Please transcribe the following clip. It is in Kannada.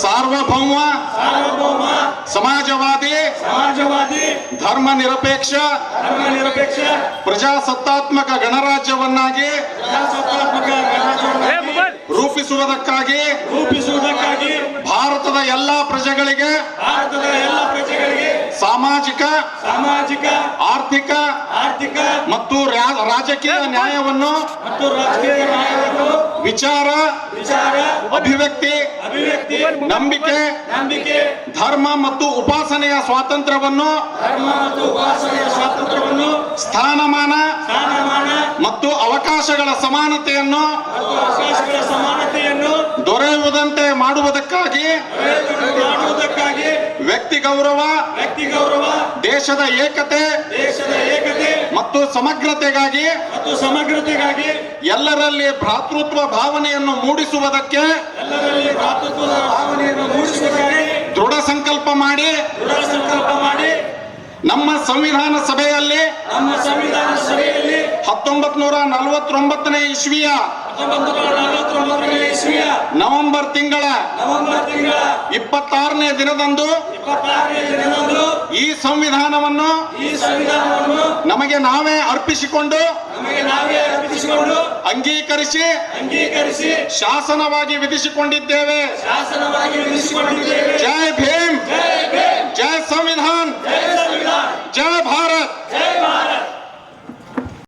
ಸಾರ್ವಭೌಮ ಸಾರ್ವಭೌಮ ಸಮಾಜವಾದಿ ಸಮಾಜವಾದಿ ಧರ್ಮ ನಿರಪೇಕ್ಷ ಧರ್ಮ ನಿರಪೇಕ್ಷ ಪ್ರಜಾಸತ್ತಾತ್ಮಕ ಗಣರಾಜ್ಯವನ್ನಾಗಿ ಪ್ರಜಾಸತ್ತಾತ್ಮಕ ಗಣರಾಜ್ಯವನ್ನು ರೂಪಿಸುವುದಕ್ಕಾಗಿ ರೂಪಿಸುವುದಕ್ಕಾಗಿ ಭಾರತದ ಎಲ್ಲಾ ಪ್ರಜೆಗಳಿಗೆ ಪ್ರಜೆಗಳಿಗೆ ಸಾಮಾಜಿಕ ಸಾಮಾಜಿಕ ಆರ್ಥಿಕ ಆರ್ಥಿಕ ಮತ್ತು ರಾಜಕೀಯ ನ್ಯಾಯವನ್ನು ಮತ್ತು ರಾಜಕೀಯ ನ್ಯಾಯವನ್ನು ವಿಚಾರ ವಿಚಾರ ಅಭಿವ್ಯಕ್ತಿ ಅಭಿವ್ಯಕ್ತಿ ನಂಬಿಕೆ ನಂಬಿಕೆ ಧರ್ಮ ಮತ್ತು ಉಪಾಸನೆಯ ಸ್ವಾತಂತ್ರ್ಯವನ್ನು ಧರ್ಮ ಮತ್ತು ಉಪಾಸನೆಯ ಸ್ವಾತಂತ್ರ್ಯವನ್ನು ಸ್ಥಾನಮಾನ ಸ್ಥಾನಮಾನ ಮತ್ತು ಅವಕಾಶಗಳ ಸಮಾನತೆಯನ್ನು ಅವಕಾಶಗಳ ಸಮಾನತೆಯನ್ನು ದೊರೆಯುವುದಂತೆ ಮಾಡುವುದಕ್ಕಾಗಿ ಗೌರವ ವ್ಯಕ್ತಿ ಗೌರವ ದೇಶದ ಏಕತೆ ದೇಶದ ಏಕತೆ ಮತ್ತು ಸಮಗ್ರತೆಗಾಗಿ ಮತ್ತು ಸಮಗ್ರತೆಗಾಗಿ ಎಲ್ಲರಲ್ಲಿ ಭ್ರಾತೃತ್ವ ಭಾವನೆಯನ್ನು ಮೂಡಿಸುವುದಕ್ಕೆ ಎಲ್ಲರಲ್ಲಿ ಭ್ರಾತೃತ್ವದ ಭಾವನೆಯನ್ನು ಮೂಡಿಸುವುದಕ್ಕೆ ದೃಢ ಸಂಕಲ್ಪ ಮಾಡಿ ದೃಢ ಸಂಕಲ್ಪ ಮಾಡಿ ನಮ್ಮ ಸಂವಿಧಾನ ಸಭೆಯಲ್ಲಿ ನಮ್ಮ ಸಂವಿಧಾನ ಸಭೆಯಲ್ಲಿ ಹತ್ತೊಂಬತ್ ನೂರ ನಲವತ್ತೊಂಬತ್ತನೇ ಇಸ್ವಿಯ ಹತ್ತೊಂಬತ್ತು ನೂರ ನಲವತ್ತೊಂಬತ್ತನೇ ಇಸ್ವಿಯ ನವೆಂಬರ್ ತಿಂಗಳ ನವೆಂಬರ್ ತಿಂಗಳ ಇಪ್ಪತ್ತಾರನೇ ದಿನದಂದು ಈ ಸಂವಿಧಾನವನ್ನು ಈ ಸಂವಿಧಾನವನ್ನು ನಮಗೆ ನಾವೇ ಅರ್ಪಿಸಿಕೊಂಡು ನಮಗೆ ನಾವೇ ಅರ್ಪಿಸಿಕೊಂಡು ಅಂಗೀಕರಿಸಿ ಅಂಗೀಕರಿಸಿ ಶಾಸನವಾಗಿ ವಿಧಿಸಿಕೊಂಡಿದ್ದೇವೆ. ಶಾಸನವಾಗಿ ವಿಧಿಸಿಕೊಂಡಿದ್ದೇವೆ. ಜೈ ಭೀಮ್.